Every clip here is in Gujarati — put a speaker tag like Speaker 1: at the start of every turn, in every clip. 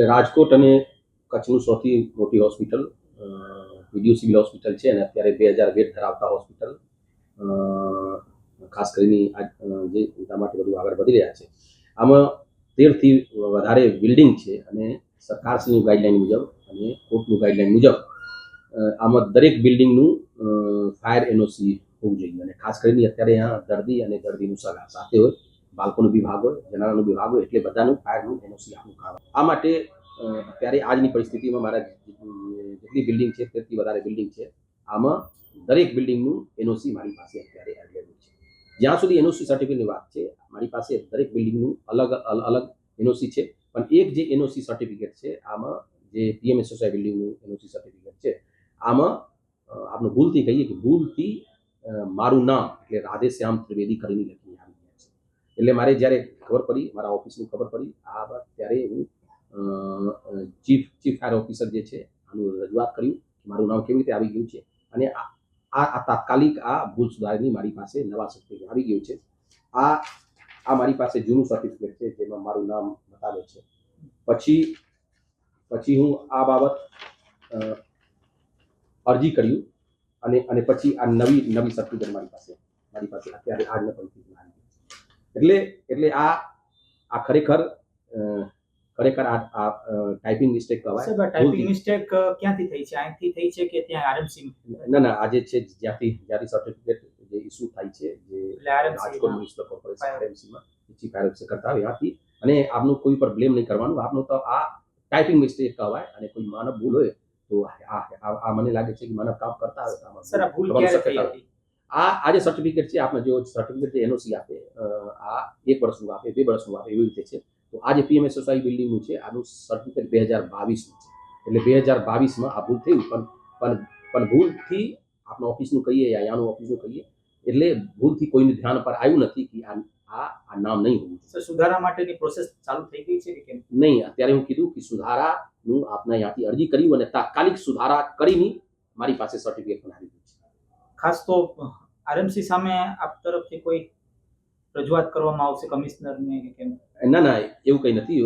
Speaker 1: એટલે રાજકોટ અને કચ્છનું સૌથી મોટી હોસ્પિટલ વીડિયો સિવિલ હોસ્પિટલ છે અને અત્યારે બે હજાર બેડ ધરાવતા હોસ્પિટલ ખાસ કરીને જે એના માટે બધું આગળ વધી રહ્યા છે. આમાં તેરથી વધારે બિલ્ડિંગ છે અને સરકારશ્રીની ગાઈડલાઈન મુજબ અને કોર્ટનું ગાઈડલાઈન મુજબ આમાં દરેક બિલ્ડિંગનું ફાયર એનઓસી હોવું જોઈએ. અને ખાસ કરીને અત્યારે અહીંયા દર્દી અને દર્દીનું સગા સાથે હોય બાળકોનો વિભાગ હોય જનારાનો વિભાગ હોય, એટલે બધાનું ફાયરનું એનઓસી આપવું કામ આ માટે અત્યારે આજની પરિસ્થિતિમાં મારા જેટલી બિલ્ડિંગ છે, તેટલી વધારે બિલ્ડિંગ છે. આમાં દરેક બિલ્ડિંગનું એનઓસી મારી પાસે અત્યારે અવેલેબલ છે. જ્યાં સુધી એનઓસી સર્ટિફિકેટની વાત છે, મારી પાસે દરેક બિલ્ડિંગનું અલગ, અલ- અલગ એનઓસી છે. પણ એક જે એનઓસી સર્ટિફિકેટ છે, આમાં જે પીએમએસએસઆઈ બિલ્ડિંગનું એનઓસી સર્ટિફિકેટ છે, આમાં આપણે ભૂલથી કહીએ કે ભૂલથી મારું નામ, એટલે રાધેશ્યામ ત્રિવેદી કરીને લખી એટલે મારે જ્યારે ખબર પડી, મારા ઓફિસની ખબર પડી, આ વાત ત્યારે હું ચીફ ચીફ ફાયર ઓફિસર જે છે, આનું રજૂઆત કર્યું કે મારું નામ કેવી રીતે આવી ગયું છે. અને આ આ તાત્કાલિક આ ભૂલ સુધારની મારી પાસે નવા સર્ટિફિકેટ આવી ગયું છે. આ આ મારી પાસે જૂનું સર્ટિફિકેટ છે, જેમાં મારું નામ બતાવે છે. પછી પછી હું આ બાબત અરજી કર્યું અને અને પછી આ નવી નવી સર્ટિફિકેટ મારી પાસે મારી પાસે અત્યારે આજના પરિસ્થિતિમાં એટલે એટલે આ આ ખરેખર ખરેખર આ ટાઈપિંગ મિસ્ટેક કહેવાય.
Speaker 2: ટાઈપિંગ મિસ્ટેક ક્યાંથી થઈ છે? અહીંથી થઈ છે કે ત્યાં આરએમસી
Speaker 1: ના ના આજે છે જ્યાંથી જ્યાંથી સર્ટિફિકેટ જે ઇસ્યુ થાય છે જે Rajkot. Municipal corporation. આરએમસીમાં chief officer કરતા હોય ત્યાંથી. અને આપનું કોઈ પર બ્લેમ નહીં કરવાનું. આપનું તો આ ટાઈપિંગ મિસ્ટેક કહેવાય અને કોઈ માનવ ભૂલ હોય તો આ મને લાગે છે કે માનવ કામ કરતા હોય
Speaker 2: સર આ ભૂલ ક્યારે થઈ હતી?
Speaker 1: આ આ જે સર્ટિફિકેટ છે આપણે જો સર્ટિફિકેટ જે એનઓસી આપે. આ એક વર્ષનું આપે બે વર્ષનું આપે એવી રીતે છે. તો આ જે પીએમએસએસઆઈ બિલ્ડિંગનું છે આનું સર્ટિફિકેટ બે હજાર બાવીસનું છે. એટલે બે હજાર બાવીસમાં આ ભૂલ થયું પણ પણ પણ ભૂલથી આપણે ઓફિસનું કહીએ યા યાનું ઓફિસનું કહીએ એટલે ભૂલથી કોઈને ધ્યાન પર આવ્યું નથી કે આ આ આ નામ નહીં હોવું
Speaker 2: સર સુધારા માટેની પ્રોસેસ ચાલુ થઈ ગઈ છે કે
Speaker 1: નહીં અત્યારે હું કીધું કે સુધારાનું આપણે અહીંયાથી અરજી કર્યું અને તાત્કાલિક સુધારા કરીને મારી પાસે સર્ટિફિકેટ ગયું છે
Speaker 2: ખાસ તો આરએમસી સામે આપ તરફથી કોઈ રજૂઆત કરવામાં આવશે કમિશનરને કે કેમ?
Speaker 1: ના ના, એવું કંઈ નથી.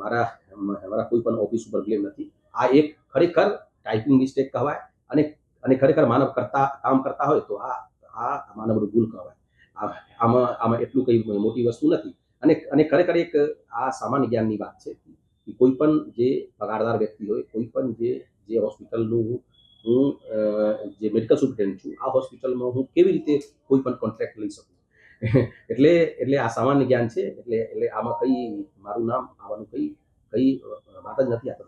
Speaker 1: મારા મારા કોઈ પણ ઓફિસ ઉપર બ્લેમ નથી. આ એક ખરેખર ટાઈપિંગ મિસ્ટેક કહેવાય અને અને ખરેખર માનવ કરતા, કામ કરતા હોય તો આ આ માનવનું ભૂલ કહેવાય. આમાં આમાં એટલું કંઈ મોટી વસ્તુ નથી. અને અને ખરેખર એક આ સામાન્ય જ્ઞાનની વાત છે કે કોઈ પણ જે પગારદાર વ્યક્તિ હોય, કોઈ પણ જે જે હોસ્પિટલનું હું જે મેડિકલ સુપ્રિન્ટેન્ડન્ટ છું, આ હોસ્પિટલમાં હું કેવી રીતે કોઈ પણ કોન્ટ્રાક્ટ લઈ શકું? એટલે એટલે આ સામાન્ય જ્ઞાન છે, એટલે એટલે આમાં કઈ મારું નામ આવવાનું કઈ કઈ વાત જ નથી આ